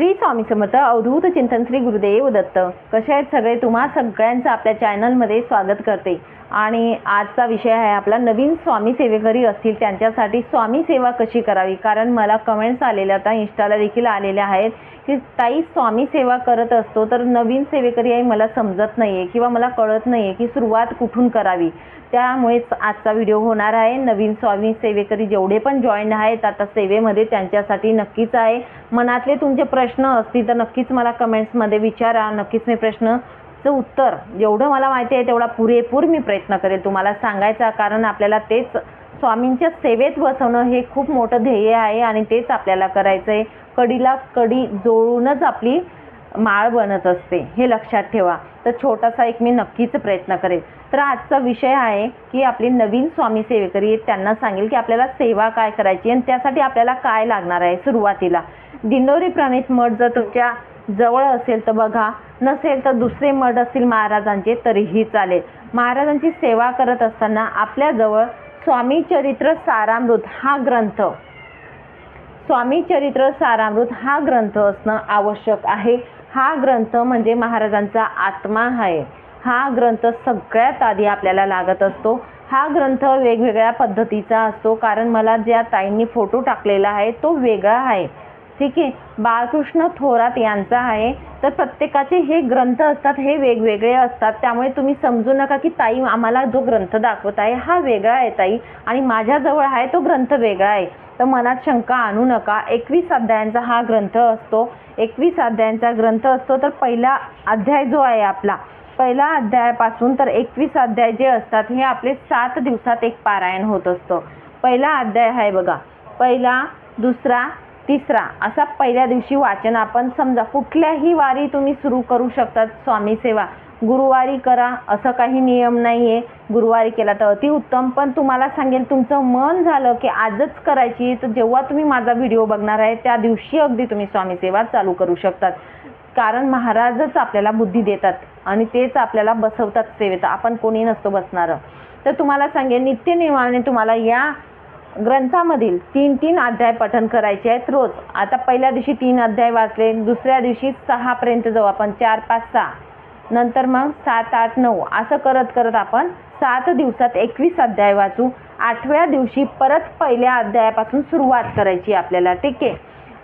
श्री स्वामी समर्थ अवधूत चिंतन श्री गुरुदेव दत्त. कसे आहेत सगळे? तुम्हा सगळ्यांचं आपल्या चॅनलमध्ये स्वागत करते. आणि आजचा विषय आहे आपला नवीन स्वामी सेवेकरी असतील त्यांच्यासाठी स्वामी सेवा कशी करावी? कारण मला कमेंट्स आलेल्या आता इंस्टाला देखील आलेल्या आहेत की ताई स्वामी सेवा करत असतो तर नवीन सेवेकरी आहे मला समजत नाही आहे किंवा मला कळत नाही आहे की सुरुवात कुठून करावी. त्यामुळेच आजचा व्हिडिओ होणार आहे. नवीन स्वामी सेवेकरी जेवढे पण जॉईन आहेत आता सेवेमध्ये त्यांच्यासाठी नक्कीच आहे. मनातले तुमचे प्रश्न असतील तर नक्कीच मला कमेंट्समध्ये विचारा. नक्कीच मी प्रश्नचं उत्तर जेवढं मला माहिती आहे तेवढा पुरेपूर मी प्रयत्न करेल तुम्हाला सांगायचा. कारण आपल्याला तेच स्वामींच्या सेवेत बसवणं हे खूप मोठं ध्येय आहे आणि तेच आपल्याला करायचं आहे कडीला कडी जोडूनच आपली माळ बनत असते हे लक्षात ठेवा. तर छोटासा एक मी नक्कीच प्रयत्न करेल तर आजचा विषय आहे की आपली नवीन स्वामी सेवेकरी आहेत त्यांना सांगेल की आपल्याला सेवा काय करायची आणि त्यासाठी आपल्याला काय लागणार आहे सुरुवातीला. दिंडोरी प्रणित मठ जर तुमच्या जवळ असेल तर बघा नसेल तर दुसरे मठ असतील महाराजांचे तरीही चालेल. महाराजांची सेवा करत असताना आपल्याजवळ स्वामी चरित्र सारामृत हा ग्रंथ स्वामी चरित्र सारामृत हा ग्रंथ असणं आवश्यक आहे. हा ग्रंथ म्हणजे महाराजांचा आत्मा आहे. हा ग्रंथ सगळ्यात आधी आपल्याला लागत असतो. हा ग्रंथ वेगवेगळ्या पद्धतीचा असतो. कारण मला ज्या ताईंनी फोटो टाकलेला आहे तो वेगळा आहे. ठीक आहे बाळकृष्ण थोरात यांचा आहे तर प्रत्येकाचे हे ग्रंथ असतात हे वेगवेगळे असतात. त्यामुळे तुम्ही समजू नका की ताई आम्हाला जो ग्रंथ दाखवत आहे हा वेगळा आहे ताई. आणि माझ्याजवळ आहे तो ग्रंथ वेगळा आहे. तर मनात शंका आणू नका. एकवीस अध्यायांचा हा ग्रंथ असतो. एकवीस अध्यायांचा ग्रंथ असतो तर पहिला अध्याय जो आहे आपला पहिला अध्यायापासून तर एकवीस अध्याय जे असतात हे आपले सात दिवसात एक पारायण होत असतं. पहिला अध्याय आहे बघा. पहिला दुसरा तिसरा असा पहिल्या दिवशी वाचन आपण समजा कुठल्याही वारी तुम्ही सुरू करू शकतात स्वामी सेवा. गुरुवारी करा असं काही नियम नाही आहे गुरुवारी केला तर अतिउत्तम पण तुम्हाला सांगेल तुमचं मन झालं की आजच करायची. तर जेव्हा तुम्ही माझा व्हिडिओ बघणार आहे त्या दिवशी अगदी तुम्ही स्वामी सेवा चालू करू शकतात. कारण महाराजच आपल्याला बुद्धी देतात आणि तेच आपल्याला बसवतात सेवेत. आपण कोणी नसतो बसणारं. तर तुम्हाला सांगेल नित्यनियमाने तुम्हाला या ग्रंथामधील तीन तीन अध्याय पठन करायचे आहेत रोज. आता पहिल्या दिवशी तीन अध्याय वाचले दुसऱ्या दिवशी सहापर्यंत जाऊ आपण चार पाच सहा. नंतर मग सात आठ नऊ. असं करत करत आपण सात दिवसात एकवीस अध्याय वाचू. आठव्या दिवशी परत पहिल्या अध्यायापासून सुरुवात करायची आपल्याला ठीक आहे?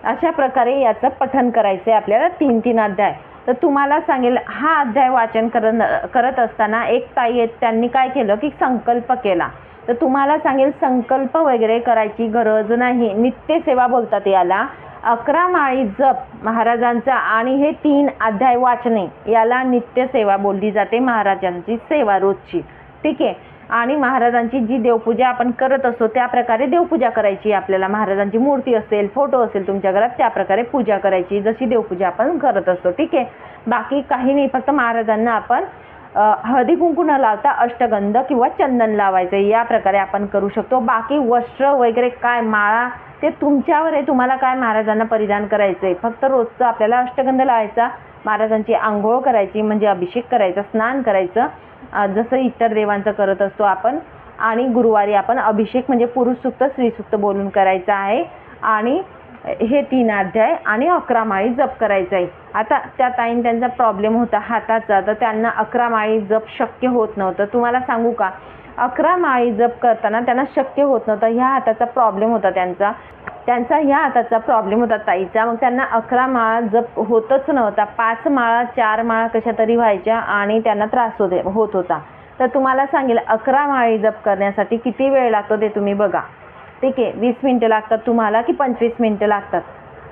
अशा प्रकारे याचं पठन करायचं आहे आपल्याला तीन तीन अध्याय. तर तुम्हाला सांगेल हा अध्याय वाचन करत करत असताना एक ताई आहेत त्यांनी काय केलं की संकल्प केला. तर तुम्हाला सांगेल संकल्प वगैरे करायची गरज नाही. नित्यसेवा बोलतात याला. अकरा माळी जप महाराजांचा आणि हे तीन अध्याय वाचणे याला नित्यसेवा बोलली जाते महाराजांची सेवा रोजची. ठीक आहे? आणि महाराजांची जी देवपूजा आपण करत असतो त्या प्रकारे देवपूजा करायची. आपल्याला महाराजांची मूर्ती असेल फोटो असेल तुमच्या घरात त्या प्रकारे पूजा करायची जशी देवपूजा आपण करत असतो. ठीक आहे? बाकी काही नाही फक्त महाराजांना आपण हळदी कुंकू न लावता अष्टगंध किंवा चंदन लावायचं या प्रकारे आपण करू शकतो. बाकी वस्त्र वगैरे काय माळा ते तुमच्यावर आहे तुम्हाला काय महाराजांना परिधान करायचं आहे फक्त रोजचं आपल्याला अष्टगंध लावायचा महाराजांची आंघोळ करायची म्हणजे अभिषेक करायचा स्नान करायचं जसं इतर देवांचं करत असतो आपण आणि गुरुवारी आपण अभिषेक म्हणजे पुरुष सुक्त स्त्रीसुक्त बोलून करायचं आहे. आणि हे तीन अध्याय आणि अकरा माळी जप करायचं आहे आता त्या ताईन त्यांचा प्रॉब्लेम होता हाताचा तर त्यांना अकरा माळी जप शक्य होत नव्हतं. तुम्हाला सांगू का? अकरा माळी जप करताना त्यांना शक्य होत नव्हतं. ह्या हाताचा प्रॉब्लेम होता त्यांचा. त्यांचा ह्या हाताचा प्रॉब्लेम होता ताईचा. मग त्यांना अकरा माळा जप होतच नव्हता. पाच माळा चार माळा कशा तरी व्हायच्या आणि त्यांना त्रास होते होत होता. तर तुम्हाला सांगेल अकरा माळी जप करण्यासाठी किती वेळ लागतो ते तुम्ही बघा. ठीक आहे वीस मिनटं लागतात तुम्हाला की पंचवीस मिनटं लागतात.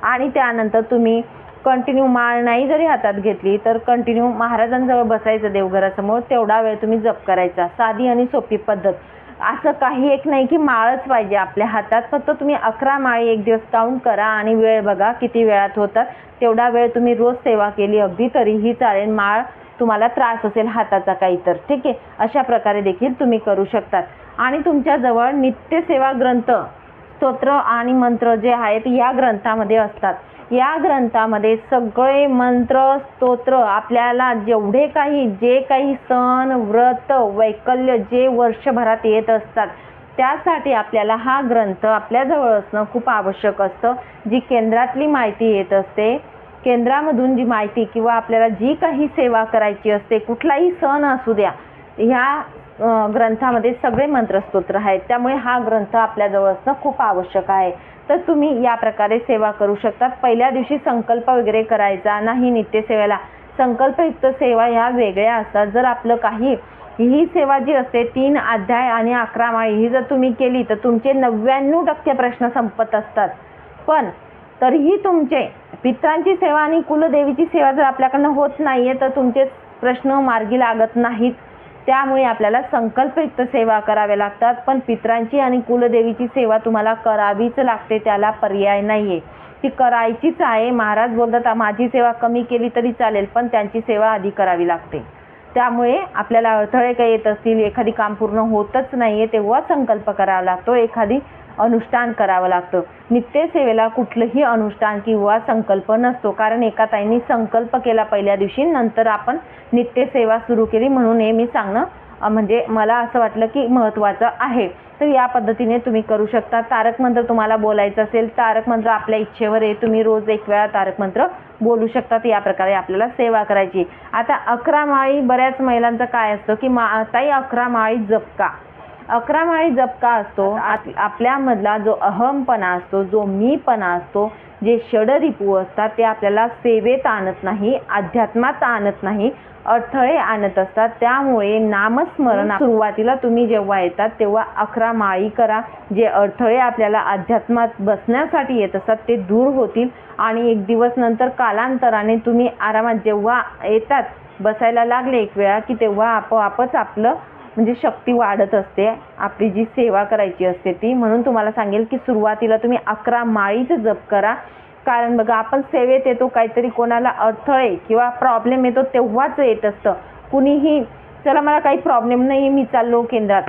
आणि त्यानंतर तुम्ही कंटिन्यू माळ नाही जरी हातात घेतली तर कंटिन्यू महाराजांजवळ बसायचं देवघरासमोर. तेवढा वेळ तुम्ही जप करायचा. साधी आणि सोपी पद्धत. असं काही एक नाही की माळच पाहिजे आपल्या हातात. फक्त तुम्ही अकरा माळी एक दिवस काउंट करा आणि वेळ बघा किती वेळात होतात. तेवढा वेळ तुम्ही रोज सेवा केली अगदी तरीही चालेल. माळ तुम्हाला त्रास असेल हाताचा काही तर ठीक आहे? अशा प्रकारे देखील तुम्ही करू शकतात. आणि तुमच्याजवळ नित्यसेवा ग्रंथ स्तोत्र आणि मंत्र जे आहेत या ग्रंथामध्ये असतात. या ग्रंथामध्ये सगळे मंत्र स्तोत्र आपल्याला जेवढे काही जे काही सण व्रत वैकल्य जे वर्षभरात येत असतात त्यासाठी आपल्याला हा ग्रंथ आपल्याजवळ असणं खूप आवश्यक असतं. जी केंद्रातली माहिती येत असते केंद्रामधून जी माहिती किंवा आपल्याला जी काही सेवा करायची असते कुठलाही सण असू द्या ह्या ग्रंथामध्ये सगळे मंत्रस्तोत्र आहेत. त्यामुळे हा ग्रंथ आपल्याजवळ असणं खूप आवश्यक आहे. तर तुम्ही या प्रकारे सेवा करू शकतात. पहिल्या दिवशी संकल्प वगैरे करायचा नाही नित्यसेवेला. संकल्पयुक्त सेवा ह्या वेगळ्या असतात. जर आपलं काही ही सेवा जी असते तीन अध्याय आणि अकरा माळी ही जर तुम्ही केली तर तुमचे नव्याण्णव टक्के प्रश्न संपत असतात. पण तरीही तुमचे पित्रांची सेवा आणि कुलदेवीची सेवा जर आपल्याकडनं होत नाही आहे तर तुमचे प्रश्न मार्गी लागत नाहीत. त्यामुळे आपल्याला संकल्पयुक्त सेवा कराव्या लागतात. पण पित्रांची आणि कुलदेवीची सेवा तुम्हाला करावीच लागते त्याला पर्याय नाही आहे ती करायचीच आहे. महाराज बोलतात माझी सेवा कमी केली तरी चालेल पण त्यांची सेवा आधी करावी लागते. त्यामुळे आपल्याला अडथळे काही येत असतील एखादी काम पूर्ण होतच नाही आहे तेव्हा संकल्प करावा लागतो. एखादी अनुष्ठान करावं लागतं. नित्यसेवेला कुठलंही अनुष्ठान किंवा संकल्प नसतो. कारण एका ताईंनी संकल्प केला पहिल्या दिवशी नंतर आपण नित्यसेवा सुरू केली म्हणून हे मी सांगणं म्हणजे मला असं वाटलं की महत्त्वाचं आहे. तर या पद्धतीने तुम्ही करू शकता. तारक मंत्र तुम्हाला बोलायचं असेल तारक मंत्र आपल्या इच्छेवर आहे. तुम्ही रोज एक वेळा तारक मंत्र बोलू शकतात या प्रकारे आपल्याला सेवा करायची. आता अकरा माळी बऱ्याच महिलांचं काय असतं की मा ताई अकरा माळी जपका. अकरा माळी जप का असतो आप- आपल्यामधला जो अहमपणा असतो जो मीपणा असतो जे षडरिपू असतात ते आपल्याला सेवेत आणत नाही अध्यात्मात आणत नाही अडथळे आणत असतात. त्यामुळे नामस्मरण सुरुवातीला तुम्ही जेव्हा येतात तेव्हा अकरा माळी करा. जे अडथळे आपल्याला अध्यात्मात बसण्यासाठी येत असतात ते दूर होतील. आणि एक दिवस नंतर कालांतराने तुम्ही आरामात जेव्हा येतात बसायला लागले एक वेळा की तेव्हा आपोआपच आपलं म्हणजे शक्ती वाढत असते आपली जी सेवा करायची असते ती. म्हणून तुम्हाला सांगेल की सुरुवातीला तुम्ही अकरा माळीच जप करा. कारण बघा आपण सेवेत येतो काहीतरी कोणाला अडथळे किंवा प्रॉब्लेम येतो तेव्हाच येत असतं. कुणीही चला मला काही प्रॉब्लेम नाही मी चाललो केंद्रात.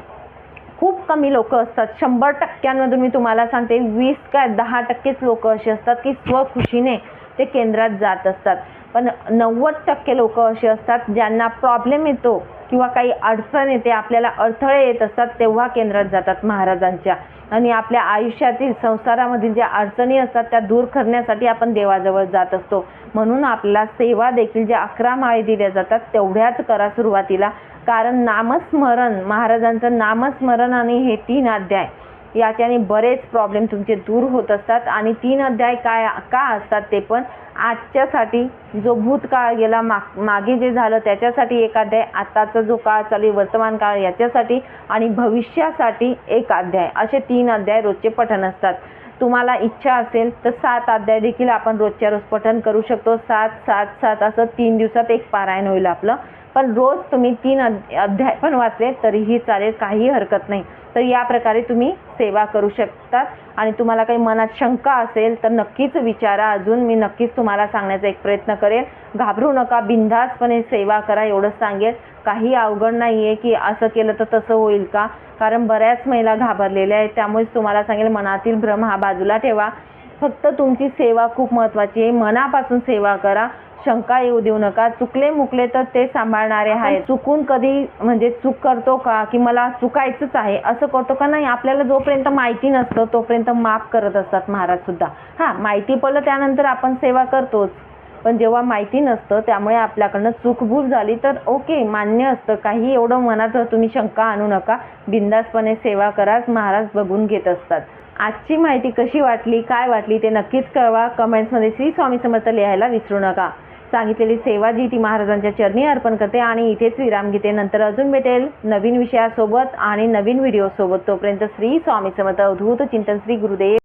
खूप कमी लोक असतात. शंभर टक्क्यांमधून मी तुम्हाला सांगते वीस काय दहा टक्केच लोक असे असतात की स्वखुशीने ते केंद्रात जात असतात. पण नव्वद टक्के लोक असे असतात ज्यांना प्रॉब्लेम येतो किंवा काही अडचण येते आपल्याला अडथळे येत असतात तेव्हा केंद्रात जातात महाराजांच्या. आणि आपल्या आयुष्यातील संसारामधील ज्या अडचणी असतात त्या दूर करण्यासाठी आपण देवाजवळ जात असतो. म्हणून आपल्याला सेवा देखील ज्या अकरा माळे दिल्या जातात तेवढ्याच करा सुरुवातीला. कारण नामस्मरण महाराजांचं नामस्मरण आणि हे तीन अध्याय. याच्याने बरेच प्रॉब्लेम तुमचे दूर होत असतात. आणि तीन अध्याय काय का असतात ते पण आजच्यासाठी जो भूतकाळ गेला माग मागे जे झालं त्याच्यासाठी एक अध्याय आत्ताचा जो काळ चालू आहे वर्तमान काळ याच्यासाठी आणि भविष्यासाठी एक अध्याय. असे तीन अध्याय रोजचे पठण असतात. तुम्हाला इच्छा असेल तर सात अध्याय देखील आपण रोजच्या रोज पठण करू शकतो. सात सात सात असं तीन दिवसात एक पारायण होईल आपलं. पण रोज तुम्ही तीन अध्याय पण वाचले तरीही चालेल काही हरकत नाही. तर या प्रकारे तुम्ही सेवा करू शकतात. आणि तुम्हाला काही मनात शंका असेल तर नक्कीच विचारा अजून. मी नक्कीच तुम्हाला सांगण्याचा एक प्रयत्न करेल घाबरू नका बिनधास्तपणे सेवा करा एवढंच सांगेल काही अवघड नाही आहे की असं केलं तर तसं होईल का? कारण बऱ्याच महिला घाबरलेल्या आहेत. त्यामुळेच तुम्हाला सांगेल मनातील भ्रम हा बाजूला ठेवा. फक्त तुमची सेवा खूप महत्त्वाची आहे. मनापासून सेवा करा. शंका येऊ देऊ नका. चुकले मुकले तर ते सांभाळणारे आहेत. चुकून कधी म्हणजे चूक करतो का? की मला चुकायचंच आहे असं करतो का? नाही आपल्याला जोपर्यंत माहिती नसतं तोपर्यंत माफ करत असतात महाराज सुद्धा. हां माहिती पडलं त्यानंतर आपण सेवा करतोच. पण जेव्हा माहिती नसतं त्यामुळे आपल्याकडनं चूकभूल झाली तर ओके मान्य असतं. काही एवढं मनात तुम्ही शंका आणू नका. बिंदासपणे सेवा करा. महाराज बघून घेत असतात. आजची माहिती कशी वाटली काय वाटली ते नक्कीच कळवा. कमेंट्समध्ये श्री स्वामी समर्थ लिहायला विसरू नका. सांगितलेली सेवा जी ती महाराजांच्या चरणी अर्पण करते आणि इथेच विराम घेते नंतर अजून भेटेल. नवीन विषयासोबत आणि नवीन व्हिडिओसोबत तोपर्यंत श्री स्वामी समर्थ अवधूत चिंतन श्री गुरुदेव.